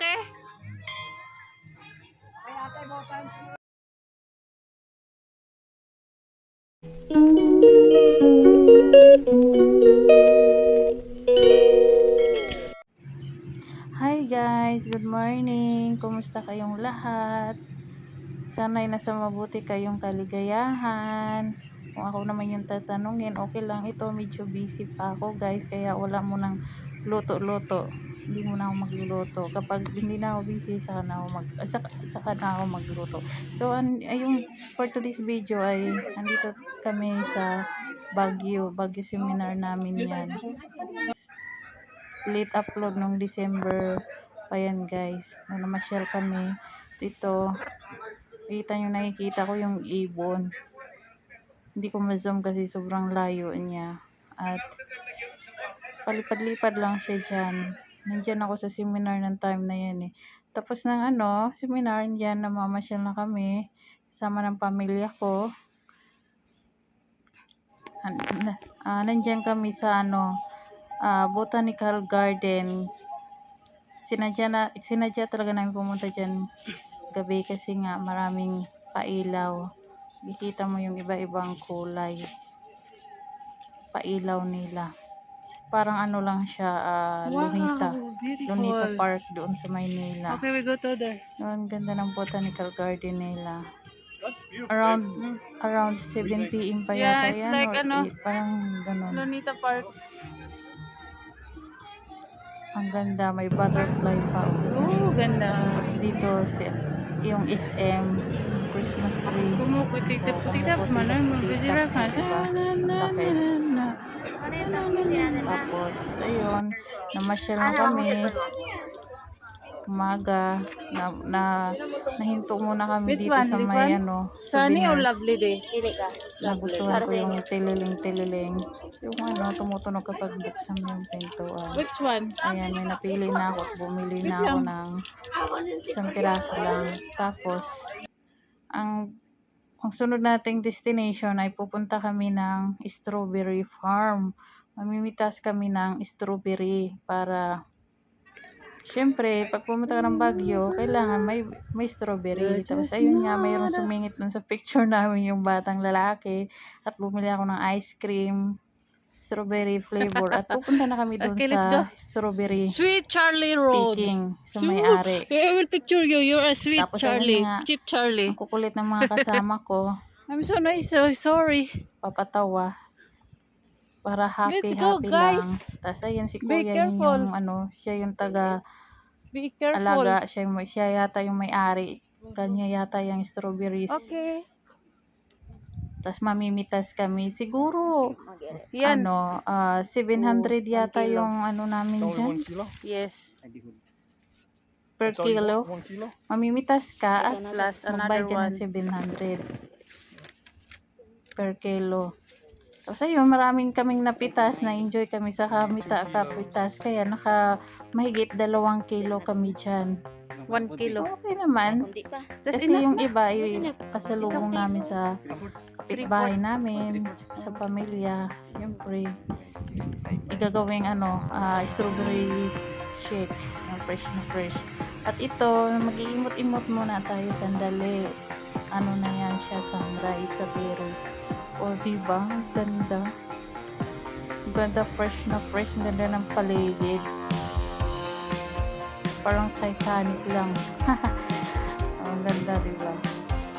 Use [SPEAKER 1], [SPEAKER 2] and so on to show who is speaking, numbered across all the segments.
[SPEAKER 1] okay? Hi guys, good morning. Kumusta kayong lahat? Sana'y nasa mabuti kayong kaligayahan. Kung ako naman yung tatanungin, okay lang ito. Medyo busy pa ako guys, kaya wala mo nang luto-luto. Hindi mo na ako magluluto. Kapag hindi na ako busy, saka na ako, mag, ah, saka, saka na ako magluto. So, an, yung for today's video ay andito kami sa Baguio. Baguio seminar namin yan late upload nung December pa yan guys nung kami dito kita nyo nakikita ko yung ibon hindi ko ma-zoom kasi sobrang layo niya at palipad-lipad lang siya dyan nandyan ako sa seminar ng time na yan eh tapos ng ano seminar dyan namamasyal na kami sama ng pamilya ko ah, nandyan kami sa ano ah, botanical garden. Sinadya, na, sinadya talaga namin pumunta dyan gabi kasi nga maraming pailaw. Kikita mo yung iba-ibang kulay. Pailaw nila. Parang ano lang siya, ah, Lunita. Lunita Park doon sa Maynila.
[SPEAKER 2] Okay, we go to there.
[SPEAKER 1] Ang ganda ng botanical garden nila. Around around 7 p.m. pa
[SPEAKER 2] Yeah,
[SPEAKER 1] yata
[SPEAKER 2] it's
[SPEAKER 1] yan.
[SPEAKER 2] like
[SPEAKER 1] or
[SPEAKER 2] ano,
[SPEAKER 1] eight, parang ganun.
[SPEAKER 2] Lonita Park.
[SPEAKER 1] Ang ganda, may butterfly pa.
[SPEAKER 2] Oh, ganda.
[SPEAKER 1] Tapos dito, si, yung SM, Christmas tree.
[SPEAKER 2] Kumukutik-tik-tik man ang mabisira ka. Na, na, na, na, na.
[SPEAKER 1] Tapos, ayun, namasyal na kami. Umaga, na, na, nahinto muna kami
[SPEAKER 2] Which
[SPEAKER 1] dito
[SPEAKER 2] one?
[SPEAKER 1] sa
[SPEAKER 2] This
[SPEAKER 1] may
[SPEAKER 2] one?
[SPEAKER 1] ano,
[SPEAKER 2] Sunny or lovely day?
[SPEAKER 1] Nagustuhan ko yung tililing-tililing. Yung ano, tumutunog kapag buksan mo yung pintuan.
[SPEAKER 2] Which one?
[SPEAKER 1] Ayan, may napili na ako at bumili na ako ng isang piraso lang. Tapos, ang ang sunod nating destination ay pupunta kami ng strawberry farm. Mamimitas kami ng strawberry para Siyempre, pag pumunta ka ng Baguio, kailangan may may strawberry. Tapos ayun nga, mayroong sumingit dun sa picture namin yung batang lalaki at bumili ako ng ice cream strawberry flavor at pupunta na kami dun
[SPEAKER 2] Okay,
[SPEAKER 1] sa strawberry
[SPEAKER 2] Sweet Charlie Road.
[SPEAKER 1] picking sa may-ari.
[SPEAKER 2] I will picture you. You're a sweet
[SPEAKER 1] Tapos
[SPEAKER 2] Charlie.
[SPEAKER 1] nga.
[SPEAKER 2] Cheap Charlie.
[SPEAKER 1] Ang kukulit ng mga kasama ko,
[SPEAKER 2] I'm so nice. So sorry.
[SPEAKER 1] papatawa para happy
[SPEAKER 2] Let's go,
[SPEAKER 1] happy
[SPEAKER 2] guys.
[SPEAKER 1] lang. Tapos ayun si
[SPEAKER 2] Be
[SPEAKER 1] kuya yun
[SPEAKER 2] careful.
[SPEAKER 1] yung ano, siya yung taga
[SPEAKER 2] Be careful.
[SPEAKER 1] alaga, siya, yung- siya yata yung may-ari. Kanya yata yung strawberries.
[SPEAKER 2] Okay.
[SPEAKER 1] Tapos mamimitas kami. Siguro,
[SPEAKER 2] Yan.
[SPEAKER 1] ano, ah, 700 yata
[SPEAKER 2] kilo.
[SPEAKER 1] yung ano namin
[SPEAKER 3] Only
[SPEAKER 1] dyan.
[SPEAKER 3] one kilo?
[SPEAKER 2] Yes.
[SPEAKER 1] Per
[SPEAKER 3] It's only
[SPEAKER 1] kilo.
[SPEAKER 3] One kilo?
[SPEAKER 1] Mamimitas ka at
[SPEAKER 2] Plus another
[SPEAKER 1] magbayad ka
[SPEAKER 2] one.
[SPEAKER 1] ng 700 per kilo. Tapos ayun, maraming kaming napitas, na-enjoy kami sa kamita kapitas, kaya naka mahigit dalawang kilo kami dyan.
[SPEAKER 2] One kilo.
[SPEAKER 1] Okay naman.
[SPEAKER 4] Hindi pa.
[SPEAKER 1] Kasi yung iba, ay pasalubong namin sa kapitbahay namin, sa pamilya, siyempre. Igagawing ano, ah, strawberry shake, na fresh na fresh. At ito, mag-iimot-imot muna tayo sandali. Ano na yan siya, sunrise sa terrace. O, diba? Ang ganda. Ganda, fresh na fresh. Ang ganda ng paligid. Parang Titanic lang. Ang ganda, diba?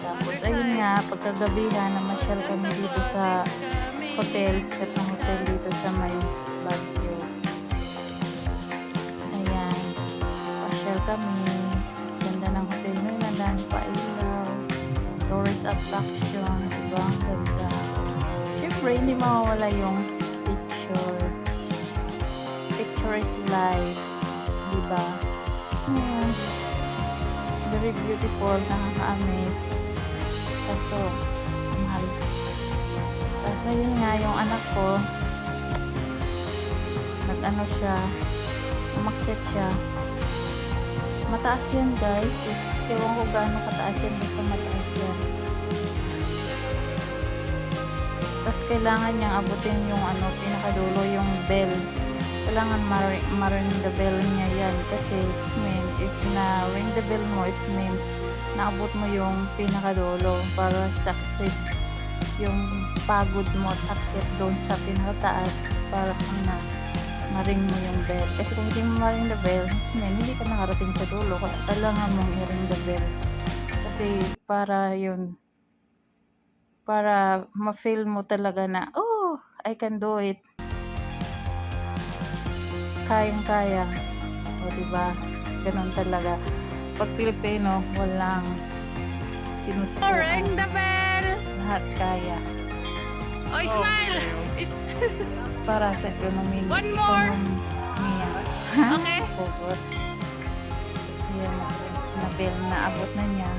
[SPEAKER 1] Tapos, ayun nga, pagkagabihan, namasyal kami dito sa hotel, ng hotel dito sa may Baguio. Ayan, pasyal kami. Ganda ng hotel nila, dami pa ilaw. Tourist attraction, diba? Ang ganda. Siyempre, hindi mawawala yung picture. Picture is life. Diba? Ayan. Very beautiful, nakaka-amaze. Kaso, mahal. Tapos ayun nga, yung anak ko, nag-ano siya, umakyat siya. Mataas yan guys. Ewan ko gaano kataas yan, basta mataas yan. Tapos kailangan niyang abutin yung ano, pinakadulo, yung bell. kailangan mar- the bell niya yan kasi it's mean if na ring the bell mo it's mean naabot mo yung pinakadulo para success yung pagod mo at akyat doon sa pinakataas para kung na ma-ring mo yung bell kasi kung hindi mo ma-ring the bell it's mean hindi ka nakarating sa dulo kailangan mong i-ring the bell kasi para yun para ma-feel mo talaga na oh I can do it kayang-kaya. O, diba? Ganun talaga. Pag Pilipino, walang sinusukuan.
[SPEAKER 2] Ring the bell!
[SPEAKER 1] Lahat kaya.
[SPEAKER 2] Oh, smile! Is...
[SPEAKER 1] Para sa ekonomi.
[SPEAKER 2] One more!
[SPEAKER 1] Ekonomiya.
[SPEAKER 2] Okay.
[SPEAKER 1] Forward. Yan, na bill na abot na niya.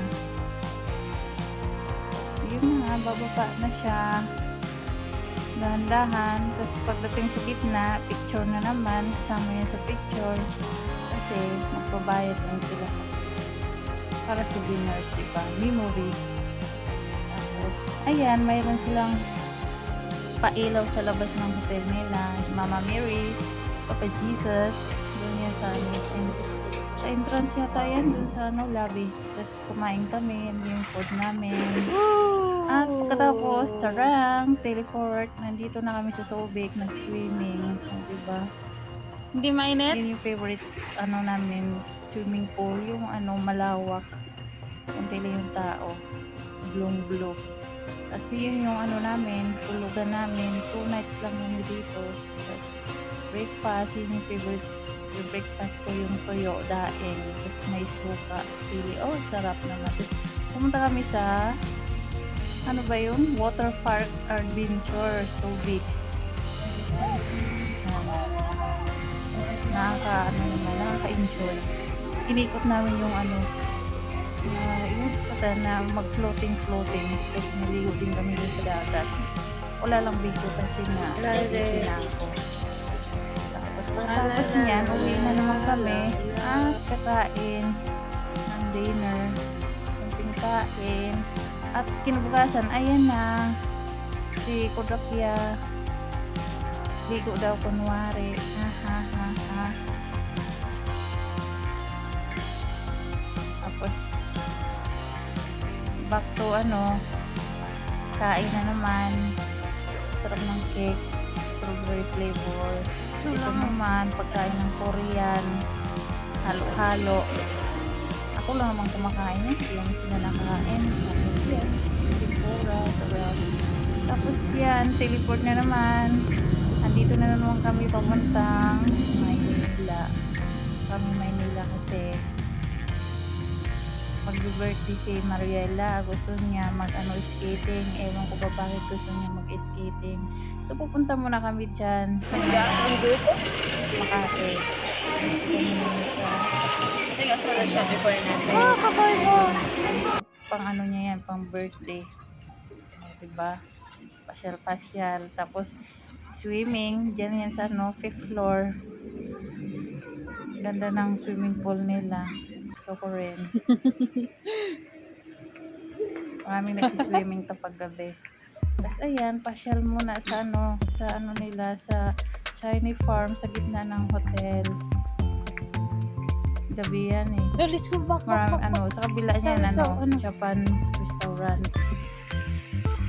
[SPEAKER 1] Yun nga, bababa na siya. Dahan-dahan. Tapos pagdating sa gitna, picture na naman. Kasama niya sa picture. Kasi magbabayad lang sila. Para sa dinners, di ba? Memory. Tapos, ayan, mayroon silang pailaw sa labas ng hotel nila. Mama Mary, Papa Jesus, doon yan sa, ano, sa, en- sa entrance yata yan, doon sa ano, lobby. Tapos kumain kami, yun yung food namin. At pagkatapos, tarang, teleport, nandito na kami sa Sobic, nag-swimming, diba?
[SPEAKER 2] Hindi mainit?
[SPEAKER 1] Yun yung favorite, ano namin, swimming pool, yung ano, malawak. Kunti lang yung tao. Blue blue. Kasi yun yung ano namin, tulugan namin, two nights lang kami dito. Tapos, breakfast, yun yung favorite, yung breakfast ko yung toyo, daing, tapos may suka, sili. Oh, sarap naman. Tapos, pumunta kami sa, ano ba yun? Water Park Adventure, so big. nakaka ano naman, nakaka-enjoy. Inikot namin yung ano, na yung kata na mag-floating floating tapos naligo din kami sa dagat. Wala lang video kasi nga
[SPEAKER 2] Wala
[SPEAKER 1] na ako. Tapos niyan, uwi na naman kami. Ah, kakain ng dinner. Kunting kain. At kinabukasan, ayan na. Si Kodakya. Ligo daw kunwari. Ha ha ha ha. Tapos, back to ano, kain na naman. Sarap ng cake, strawberry flavor. Ito naman, pagkain ng Korean, halo-halo. Ako lang naman kumakain hindi naman sila nakakain. Tapos yan, teleport na naman. Andito na naman kami papuntang Maynila. Kami Maynila kasi mag-birthday si Mariela. Gusto niya mag-ano skating. Ewan ko ba bakit gusto niya mag-skating. So pupunta muna kami dyan sa Makati. Gusto kami muna sa
[SPEAKER 2] Teka, sala siya before natin.
[SPEAKER 1] Ah, kakay mo! Pang ano niya yan, pang birthday. Diba? Pasyal-pasyal. Tapos, swimming. Diyan yan sa no, fifth floor. Ganda ng swimming pool nila. Gusto ko rin. Maraming nagsiswimming kapag gabi. Tapos ayan, pasyal muna sa ano, sa ano nila, sa Chinese farm sa gitna ng hotel. Gabi yan eh.
[SPEAKER 2] Oh, let's go back, back,
[SPEAKER 1] Marami,
[SPEAKER 2] back,
[SPEAKER 1] ano, sa kabila niyan, ano,
[SPEAKER 2] sa- ano?
[SPEAKER 1] Japan restaurant.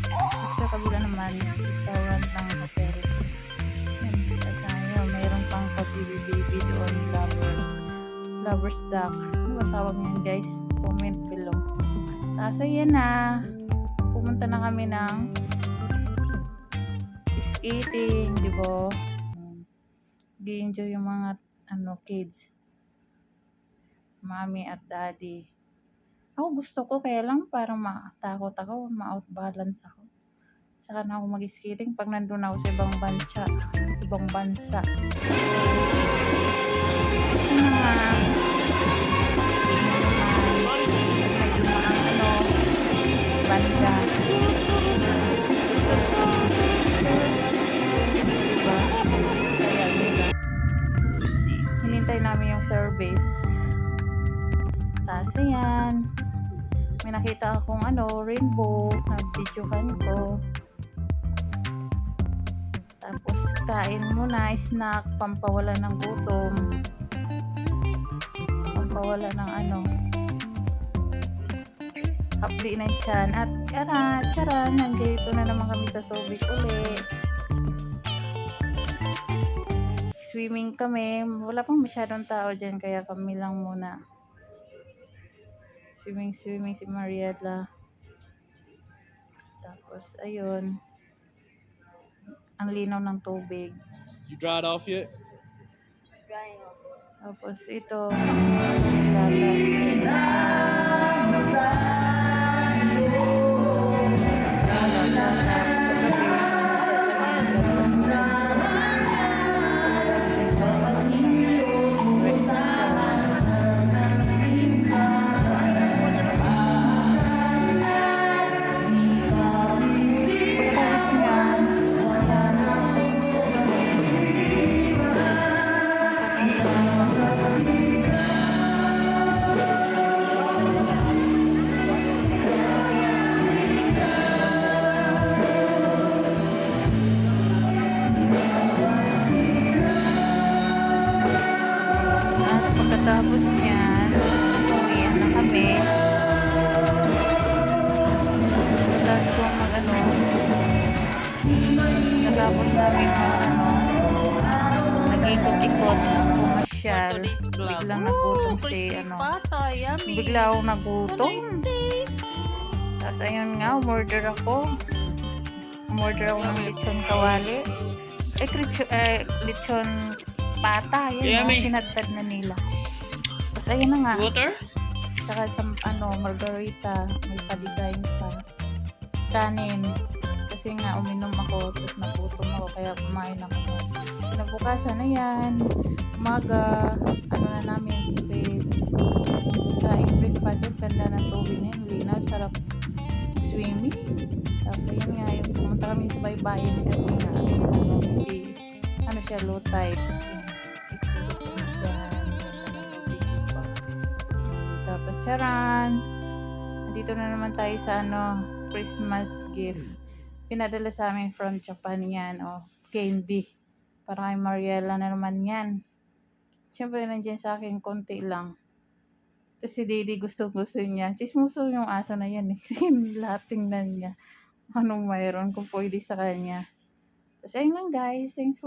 [SPEAKER 1] Tapos sa kabila naman, restaurant ng hotel. Yan, tapos ayun, mayroon pang kabibi-bibi doon, lovers. Lovers duck. Ano ba tawag niyan guys? Comment below. Tapos ayan na. Pumunta na kami ng skating, di ba? Gi-enjoy yung mga ano kids mommy at daddy. Ako gusto ko, kaya lang parang matakot ako, ma-outbalance ako. Saka na ako mag-skating pag nandun ako sa ibang bansa, ibang bansa. Ito. Ano, rainbow na videohan ko. Tapos kain muna, snack, pampawala ng gutom. Pampawala ng ano. Hapdi ng tiyan. At tara, tara, nandito na naman kami sa Subic uli. Swimming kami. Wala pang masyadong tao dyan, kaya kami lang muna. Swimming, swimming si Mariela. Tapos, ayun. Ang linaw ng tubig.
[SPEAKER 3] You dried off yet?
[SPEAKER 1] Tapos ito, lala. Pagkatapos Biglang nagutom si ano,
[SPEAKER 2] pata, yummy.
[SPEAKER 1] bigla akong nagutom. Tapos ayun nga, umorder ako. Umorder ako ng lechon kawali. Eh, lechon, eh, lechon pata. Yan,
[SPEAKER 2] Yummy.
[SPEAKER 1] yeah, tinadtad na nila. Tapos ayun na nga.
[SPEAKER 2] Water?
[SPEAKER 1] Tsaka sa ano, margarita. May pa-design pa. Kanin. Kasi nga, uminom ako. Tapos nagutom ako. Kaya kumain ako. Kinabukasan na yan. Umaga. Ano na namin. Bed. Kain breakfast. Ang ganda ng tubig na yun. Linaw. Sarap swimming. Tapos ayun nga. Yung pumunta kami sa baybayin. Kasi nga, ano, hindi, ano siya, low tide. Kasi. Tapos, charan! Dito na naman tayo sa ano, Christmas gift. Pinadala sa amin from Japan yan, oh, candy. Para kay Mariela na naman yan. Siyempre, nandiyan sa akin, konti lang. Tapos si Didi gusto-gusto niya. Chismuso yung aso na yan eh. Lahat tingnan niya. Anong mayroon kung pwede sa kanya. Tapos ayun lang guys. Thanks for